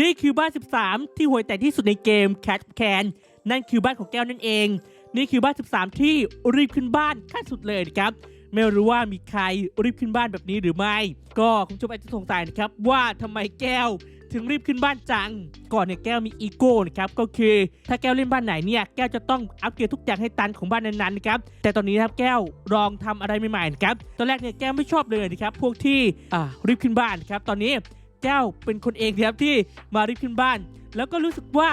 นี่คือบ้าน 13 ที่ห่วยแตกที่สุดในเกม Cat Can นั่นคือบ้านของแก้วนั่นเอง นี่คือบ้าน 13 ที่รีบขึ้นบ้านขั้นสุดเลยนะครับไม่รู้ว่ามีใครรีบขึ้นบ้านแบบนี้หรือไม่ ก็คุณผู้ชมอาจจะสงสัยนะครับว่าทำไมแก้วถึงรีบขึ้นบ้านจัง ก่อนเนี่ยแก้วมีอีโก้นะครับก็คือ ถ้าแก้วเล่นบ้านไหนเนี่ยแก้วจะต้องอัปเกรดทุกอย่างให้ตันของบ้านนั้นๆนะครับแต่ตอนนี้นะครับแก้วลองทำอะไรใหม่ๆนะครับตอนแรกเนี่ยแก้วไม่ชอบเลยนะครับพวกที่อ่ารีบขึ้นบ้านนะครับตอนนี้ แก้วเป็นคนเองครับที่มารีบขึ้นบ้าน แล้วก็รู้สึกว่า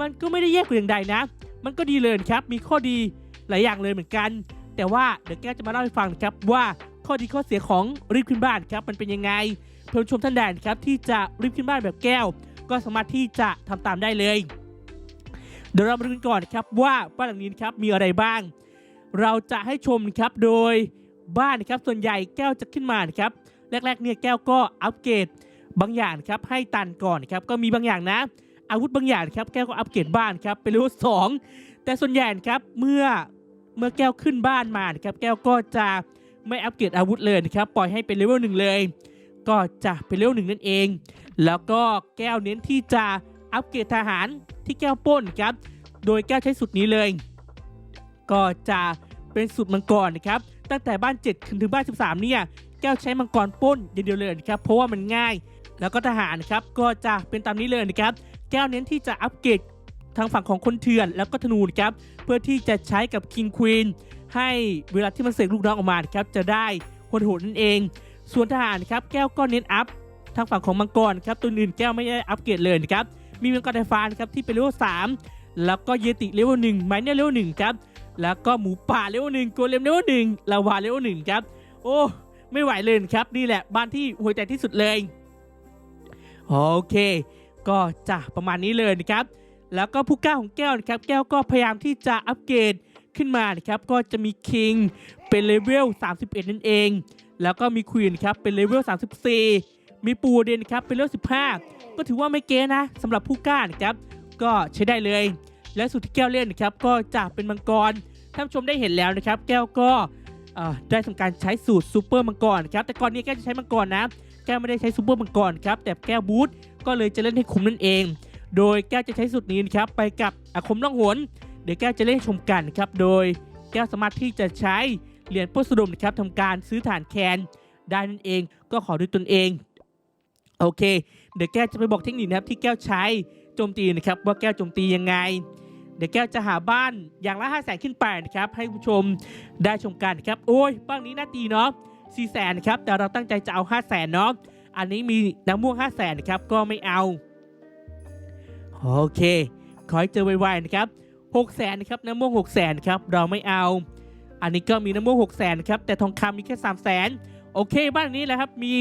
มันก็ไม่ได้แย่กว่าอย่างใดนะ มันก็ดีเลยครับ มีข้อดีหลายอย่างเลยเหมือนกัน แต่ว่าเดี๋ยวแก้วจะมาเล่าให้ฟังนะครับว่าข้อดีข้อเสียของรีบขึ้นบ้านครับมันเป็นยังไงเพื่อนชมท่านใดนครับที่จะรีบขึ้นบ้านแบบแก้ว ก็สามารถที่จะทำตามได้เลยเดี๋ยวเรามาดูกันก่อนครับว่าบ้านหลังนี้ครับมีอะไรบ้าง เราจะให้ชมครับโดยบ้านนะครับส่วนใหญ่แก้วจะขึ้นมานครับแรกๆเนี่ยแก้วก็อัปเกรด บางอย่างครับให้ตันก่อนครับก็มีบางอย่างนะ อาวุธบางอย่างครับแก้วก็อัปเกรดบ้านครับเป็นเลเวลสองแต่ส่วนใหญ่ครับเมื่อเมื่อแก้วขึ้นบ้านมานครับแก้วก็จะไม่อัปเกรดอาวุธเลยนะครับปล่อยให้เป็นเลเวลหนึ่งเลย ก็จะเป็นเลเวลหนึ่งนั่นเอง แล้วก็แก้วเน้นที่จะอัปเกรดทหารที่แก้วป้นครับโดยแก้วใช้สุดนี้เลย ก็จะเป็นสุดมังกรนะครับตั้งแต่บ้าน 7 ถึงบ้าน 13 เนี่ยแก้วใช้มังกรป้นอย่างเดียวเลยนะครับเพราะว่ามันง่าย แล้วก็ทหารครับก็จะเป็นตามนี้เลยนะครับ แก้วเน้นที่จะอัปเกรดทางฝั่งของคนเถื่อนแล้วก็ธนูนะครับเพื่อที่จะใช้กับคิงควีนให้เวลาที่มันเสกลูกน้องออกมาครับจะได้คนโหดนั่นเอง ส่วนทหารครับแก้วก็เน้นอัพทางฝั่งของมังกรครับตัวอื่นแก้วไม่ได้อัปเกรดเลยนะครับมีมังกรไฟฟ้านครับที่เป็นเลเวลสามแล้วก็เยติเลเวลหนึ่งไมเนอร์เลเวลหนึ่งครับแล้วก็หมูป่าเลเวลหนึ่งโกเลมเลเวลหนึ่งลาวาเลเวลหนึ่งครับโอ้ไม่ไหวเลยครับนี่แหละบ้านที่ห่วยใจที่สุดเลย โอเค ก็จะประมาณนี้เลยนะครับ แล้วก็ผู้ก้าของแก้วนะครับ แก้วก็พยายามที่จะอัปเกรดขึ้นมานะครับ ก็จะมีคิงเป็นเลเวล 31 นั่นเอง แล้วก็มีควีนครับ เป็นเลเวล 34 มีปูเดนครับ เป็นเลเวล 15 ก็ถือว่าไม่เก๊นะสำหรับผู้ก้านะครับ ก็ใช้ได้เลย และสุดที่แก้วเล่นนะครับ ก็จะเป็นมังกร ท่านชมได้เห็นแล้วนะครับ แก้วก็ได้ทำการใช้สูตรซูเปอร์มังกรนะครับ แต่ก่อนนี้แก้วจะใช้มังกรนะ แก้วไม่ได้ใช้ซูเปอร์มังกรครับแต่แก้วบูทก็เลยจะเล่นให้คุ้มนั่นเอง โดยแก้วจะใช้สูตรนี้นะครับไปกับอาคมล่องหนเดี๋ยวแก้วจะเล่นให้ชมกันนะครับโดยแก้วสามารถที่จะใช้เหรียญโพสดมนะครับทำการซื้อฐานแคนได้นั่นเอง ก็ขอด้วยตนเองโอเค เดี๋ยวแก้วจะไปบอกเทคนิคนะครับที่แก้วใช้โจมตีนะครับว่าแก้วโจมตียังไง เดี๋ยวแก้วจะหาบ้านอย่างละ5 0 0แสนขึ้นไปนะครับให้ผู้ชมได้ชมกันนะครับโอ้ยบ้านนี้น่าตีเนาะ 4แสนนะครับแต่เราตั้งใจจะเอา5แสนเนาะอันนี้มีน้ำม่วง5แสนนะครับก็ไม่เอาโอเค ขอให้เจอไวๆนะครับ6แสนนะครับน้ำม่วง6แสนครับเราไม่เอา อันนี้ก็มีน้ำม่วง6แสนครับแต่ทองคำมีแค่3แสนโอเคบ้านนี้แหละครับมี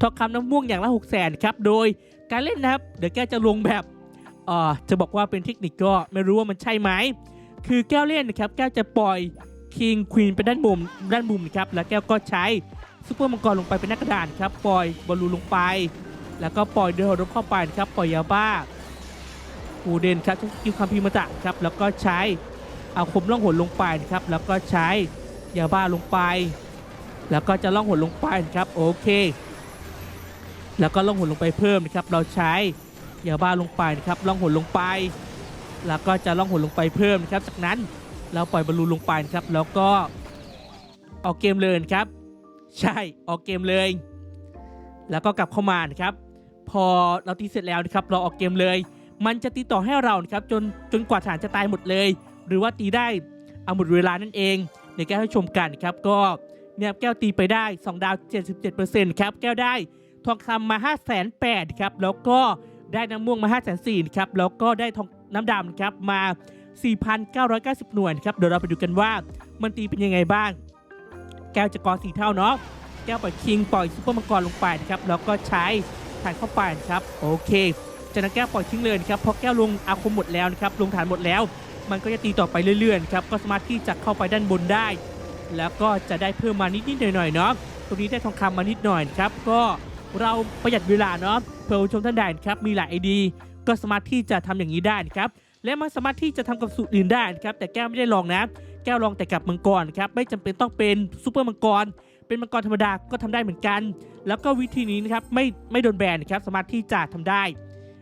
ทองคำน้ำม่วงอย่างละ6แสนครับโดยการเล่นนะครับเดี๋ยวแกจะลงแบบเอ่อจะบอกว่าเป็นเทคนิคก็ไม่รู้ว่ามันใช่ไหมคือแก้วเล่นนะครับแก้วจะปล่อยคิงควีนไปด้านมุมด้านมุมนะครับแล้วแก้วก็ใช้ ซุปเปอร์มังกรลงไปเป็นหน้ากระดานครับปล่อยบอลลูนลงไป แล้วก็ปล่อยเดอร์รบเข้าไปนะครับปล่อยยาบ้าปูเดนครับใช้สกิลคัมพีมาตะครับแล้วก็ใช้เอาคมล่องหนลงไปนะครับแล้วก็ใช้ยาบ้าลงไป แล้วก็จะล่องหนลงไปนะครับโอเค แล้วก็ล่องหนลงไปเพิ่มนะครับเราใช้ยาบ้าลงไปนะครับล่องหนลงไป แล้วก็จะล่องหนลงไปเพิ่มนะครับจากนั้นเราปล่อยบอลลูนลงไปนะครับแล้วก็ออกเกมเลยนครับ ใช่ออกเกมเลย แล้วก็กลับเข้ามานะครับ พอเราตีเสร็จแล้วนะครับ เราออกเกมเลย มันจะตีต่อให้เรานะครับจนจนกว่าฐานจะตายหมดเลย หรือว่าตีได้เอาหมดเวลานั่นเองเดี๋ยวแก้วให้ชมกันครับก็เนี่ยแก้วตีไปได้ 2 ดาว 77%ครับแก้วได้ทองคำมา5 8 0 0 0ครับแล้วก็ได้น้ำม่วงมา5 4 0 0 0ครับแล้วก็ได้ทองน้ำดำครับมา 4,990 หน่วยครับเดี๋ยวเราไปดูกันว่ามันตีเป็นยังไงบ้าง แก้วจะกอสีเท่าเนาะแก้วปล่อยคิงปล่อยซุปเปอร์มังกรลงไปนะครับแล้วก็ใช้ฐานเข้าไปนะครับโอเคจากนั้นแก้วปล่อยทิ้งเลยนะครับเพราะแก้วลงอาคมหมดแล้วนะครับลงฐานหมดแล้ว มันก็จะตีต่อไปเรื่อยๆครับก็สามารถที่จะเข้าไปด้านบนได้ แล้วก็จะได้เพิ่มมานิดๆหน่อยๆเนาะตรงนี้ได้ทองคำมานิดหน่อยครับก็เราประหยัดเวลาเนาะเพื่อชมท่านใดนะครับมีหลายไอดีก็สามารถที่จะทำอย่างนี้ได้นะครับและมันสามารถที่จะทำกับสูตรอื่นได้นะครับแต่แก้วไม่ได้ลองนะ แก้วลองแต่กับมังกรครับไม่จำเป็นต้องเป็นซูเปอร์มังกร เป็นมังกรธรรมดาก็ทำได้เหมือนกัน แล้วก็วิธีนี้นะครับไม่ไม่โดนแบนนะครับสามารถที่จะทำได้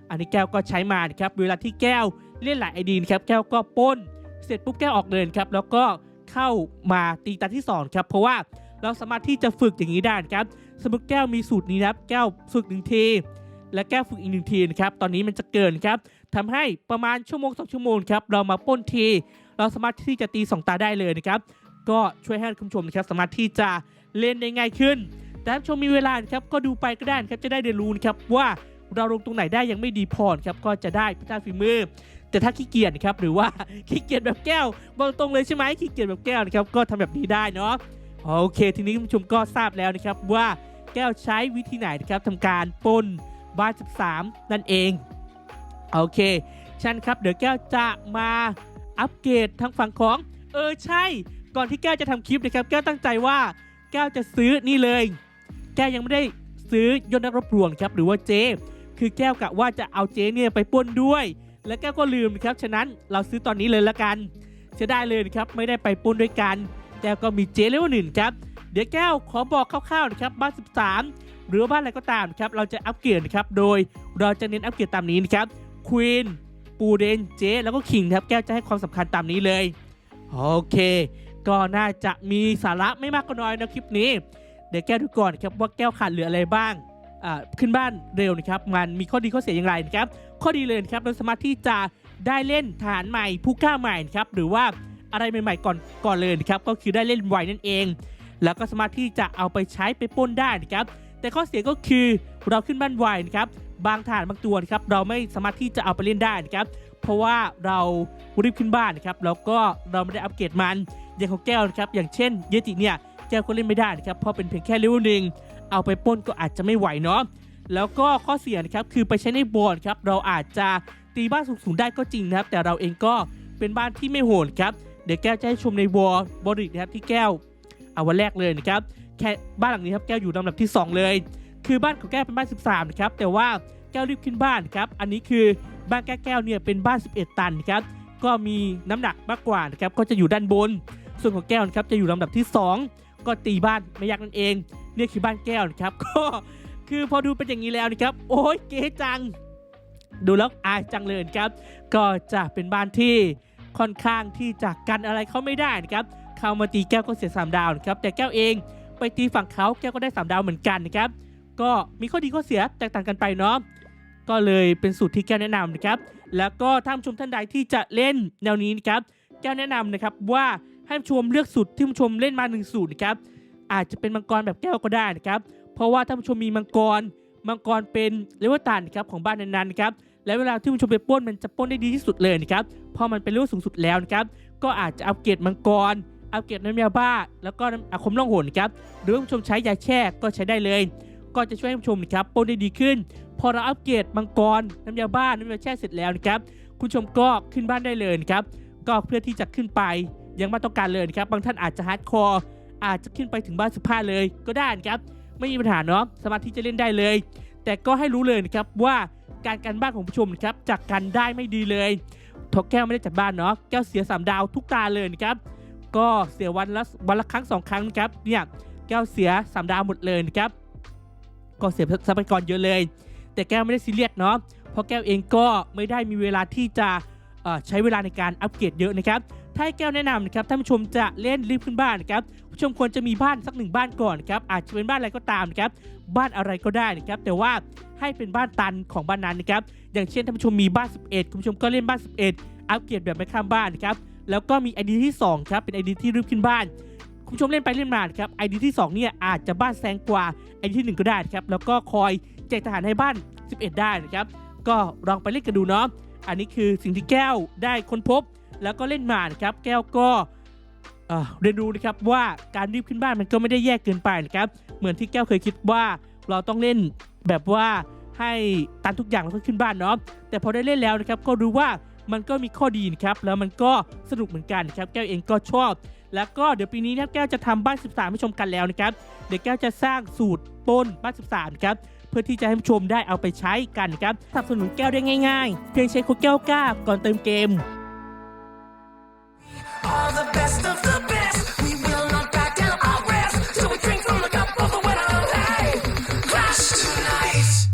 อันนี้แก้วก็ใช้มานครับเวลาที่แก้วเล่นหลายไอดีนครับแก้วก็ป้น เสร็จปุ๊บแก้วออกเดินครับแล้วก็เข้ามาตีตาที่สองครับเพราะว่าเราสามารถที่จะฝึกอย่างนี้ได้ครับสมมติแก้วมีสูตรนี้นะครับแก้วฝึกหนึ่งทีและแก้วฝึกอีกหนึ่งทีนะครับตอนนี้มันจะเกินครับ ทำให้ประมาณชั่วโมงสองชั่วโมงครับเรามาป้นที เราสามารถที่จะตีสองตาได้เลยนะครับก็ช่วยให้คุณผู้ชมนะครับสามารถที่จะเล่นได้ง่ายขึ้น แต่ถ้าชมมีเวลาครับก็ดูไปก็ได้นะครับจะได้เรียนรู้ครับว่าเราลงตรงไหนได้ยังไม่ดีพอครับก็จะได้พัฒนาฝีมือ แต่ถ้าขี้เกียจนะครับหรือว่าขี้เกียจแบบแก้วบอกตรงเลยใช่ไหมขี้เกียจแบบแก้วนะครับก็ทำแบบนี้ได้เนาะโอเค ทีนี้คุณผู้ชมก็ทราบแล้วนะครับว่าแก้วใช้วิธีไหนนะครับทำการปนบ้าน13 นั่นเอง โอเคชันครับเดี๋ยวแก้วจะมาอัปเกรดทางฝั่งของ เออใช่ ก่อนที่แก้วจะทำคลิปนะครับแก้วตั้งใจว่าแก้วจะซื้อนี่เลย แก้วยังไม่ได้ซื้อยนต์นักรบหลวงครับหรือว่าเจคือแก้วกะว่าจะเอาเจเนี่ยไปป้นด้วย และแก้วก็ลืมนะครับฉะนั้นเราซื้อตอนนี้เลยละกันเสียดายเลยนะครับไม่ได้ไปป้นด้วยกันแก้วก็มีเจเลเวลหนึ่งครับเดี๋ยวแก้วขอบอกคร่าวๆนะครับบ้าน 13 หรือว่าบ้านอะไรก็ตามนะครับเราจะอัปเกรดนะครับโดยเราจะเน้นอัปเกรดตามนี้นะครับ ควีนปูเดนเจแล้วก็คิงครับแก้วจะให้ความสำคัญตามนี้เลย โอเค ก็น่าจะมีสาระไม่มากก็น้อยนะคลิปนี้ เดี๋ยวแก้วดูก่อนนะครับว่าแก้วขาดเหลืออะไรบ้างอ่าขึ้นบ้านเร็วนะครับ มันมีข้อดีข้อเสียอย่างไรนะครับ ข้อดีเลยนะครับเราสามารถที่จะได้เล่นฐานใหม่ผู้กล้าใหม่นะครับหรือว่าอะไรใหม่ๆก่อนก่อนเลยนะครับก็คือได้เล่นไวนั่นเอง แล้วก็สามารถที่จะเอาไปใช้ไปป้นได้นะครับแต่ข้อเสียก็คือเราขึ้นบ้านไวนะครับ บางฐานบางตัวนะครับเราไม่สามารถที่จะเอาไปเล่นได้นะครับเพราะว่าเรารีบขึ้นบ้านนะครับแล้วก็เราไม่ได้อัปเกรดมันอย่างของแก้วนะครับอย่างเช่นเยติเนี่ยแก้วก็เล่นไม่ได้นะครับเพราะเป็นเพียงแค่เลเวลหนึ่งเอาไปป้นก็อาจจะไม่ไหวเนาะแล้วก็ข้อเสียนะครับคือไปใช้ในบอร์ดครับเราอาจจะตีบ้านสูงๆได้ก็จริงนะครับ แต่เราเองก็เป็นบ้านที่ไม่โหดครับเดี๋ยวแก้วจะให้ชมในวอลบอริกนะครับที่แก้วเอาวันแรกเลยนะครับแค่บ้านหลังนี้ครับแก้วอยู่ลำดับที่สองเลย คือบ้านของแก้วเป็นบ้าน 13นะครับแต่ว่าแก้วรีบขึ้นบ้านครับอันนี้คือบ้านแก้วแก้วเนี่ยเป็นบ้าน 11 ตันครับก็มีน้ำหนักมากกว่านะครับก็จะอยู่ด้านบน ส่วนของแก้วนะครับจะอยู่ลำดับที่ 2 ก็ตีบ้านไม่ยากนั่นเองเนี่ยคือบ้านแก้วนะครับก็คือพอดูเป็นอย่างนี้แล้วนะครับ โอ้ยเก๋จัง ดูแล้วอายจังเลยนะครับ ก็จะเป็นบ้านที่ค่อนข้างที่จะกันอะไรเขาไม่ได้นะครับเข้ามาตีแก้วก็เสียสามดาวนะครับแต่แก้วเองไปตีฝั่งเขาแก้วก็ได้สามดาวเหมือนกันนะครับ ก็มีข้อดีข้อเสียแตกต่างกันไปเนาะก็เลยเป็นสูตรที่แก้วแนะนำนะครับ แล้วก็ท่านชมท่านใดที่จะเล่นแนวนี้นะครับ แก้วแนะนำนะครับว่าให้ชมเลือกสูตรที่ผู้ชมเล่นมาหนึ่งสูตรนะครับ อาจจะเป็นมังกรแบบแก้วก็ได้นะครับ เพราะว่าท่านผู้ชมมีมังกร มังกรเป็นเลเวลตันนะครับของบ้านนั้นๆนะครับ และเวลาที่ผู้ชมไปป้นมันจะป้นได้ดีที่สุดเลยนะครับ เพราะมันเป็นเลเวลสูงสุดแล้วนะครับ ก็อาจจะอัปเกรดมังกร อัปเกรดน้ำยาบ้า แล้วก็อาคมล่องหนครับ หรือผู้ชมใช้ยาแช่ก็ใช้ได้เลย ก็จะช่วยให้ผู้ชมนะครับปนได้ดีขึ้น พอเราอัปเกรดมังกรน้ำยาบ้านน้ำยาแช่เสร็จแล้วนะครับคุณชมก็ขึ้นบ้านได้เลยนะครับก็เพื่อที่จะขึ้นไปยังไม่ต้องการเลยนะครับบางท่านอาจจะฮาร์ดคอร์อาจจะขึ้นไปถึงบ้านสิบห้าเลยก็ได้นะครับไม่มีปัญหาเนาะสามารถที่จะเล่นได้เลย แต่ก็ให้รู้เลยนะครับว่าการกันบ้านของผู้ชมนะครับจากกันได้ไม่ดีเลยทกแก้วไม่ได้จัดบ้านเนาะแก้วเสียสามดาวทุกตาเลยนะครับก็เสียวันละวันละครั้งสองครั้งนะครับเนี่ยแก้วเสียสามดาวหมดเลยนะครับ ก็เสียทรัพยากรเยอะเลย แต่แก้วไม่ได้ซีเรียสเนาะเพราะแก้วเองก็ไม่ได้มีเวลาที่จะใช้เวลาในการอัปเกรดเยอะนะครับถ้าให้แก้วแนะนำนะครับท่านผู้ชมจะเล่นรีบขึ้นบ้านนะครับผู้ชมควรจะมีบ้านสักหนึ่งบ้านก่อนนครับอาจจะเป็นบ้านอะไรก็ตามนะครับบ้านอะไรก็ได้นะครับแต่ว่าให้เป็นบ้านตันของบ้านนั้นนะครับอย่างเช่นท่านผู้ชมมีบ้าน 11 คุณผู้ชมก็เล่นบ้าน 11 อัปเกรดแบบไม่ข้ามบ้านนะครับแล้วก็มีไอดีที่2ครับเป็นไอดีที่รีบขึ้นบ้าน คุณผู้ชมเล่นไปเล่นมาครับไอดีที่ 2 เนี่ยอาจจะบ้านแซงกว่าไอดีที่ 1 ก็ได้ครับแล้วก็คอยแจกทหารให้บ้าน 11 ได้นะครับก็ลองไปเล่นกันดูเนาะอันนี้คือสิ่งที่แก้วได้ค้นพบ แล้วก็เล่นมานะครับแก้วก็เอ่อเรียนรู้นะครับว่าการรีบขึ้นบ้านมันก็ไม่ได้แยกเกินไปนะครับเหมือนที่แก้วเคยคิดว่าเราต้องเล่นแบบว่าให้ตันทุกอย่างแล้วก็ขึ้นบ้านเนาะแต่พอได้เล่นแล้วนะครับก็รู้ว่า มันก็มีข้อดีนะครับแล้วมันก็สนุกเหมือนกันนะครับแก้วเองก็ชอบ แล้วก็เดี๋ยวปีนี้นะครับแก้วจะทำบ้าน 13 ให้ชมกันแล้วนะครับเดี๋ยวแก้วจะสร้างสูตรต้นบ้าน 13ครับเพื่อที่จะให้ผู้ชมได้เอาไปใช้กันครับสนับสนุนแก้วได้ง่ายๆ เพียงใช้โค้ดแก้วกล้าก่อนเติมเกม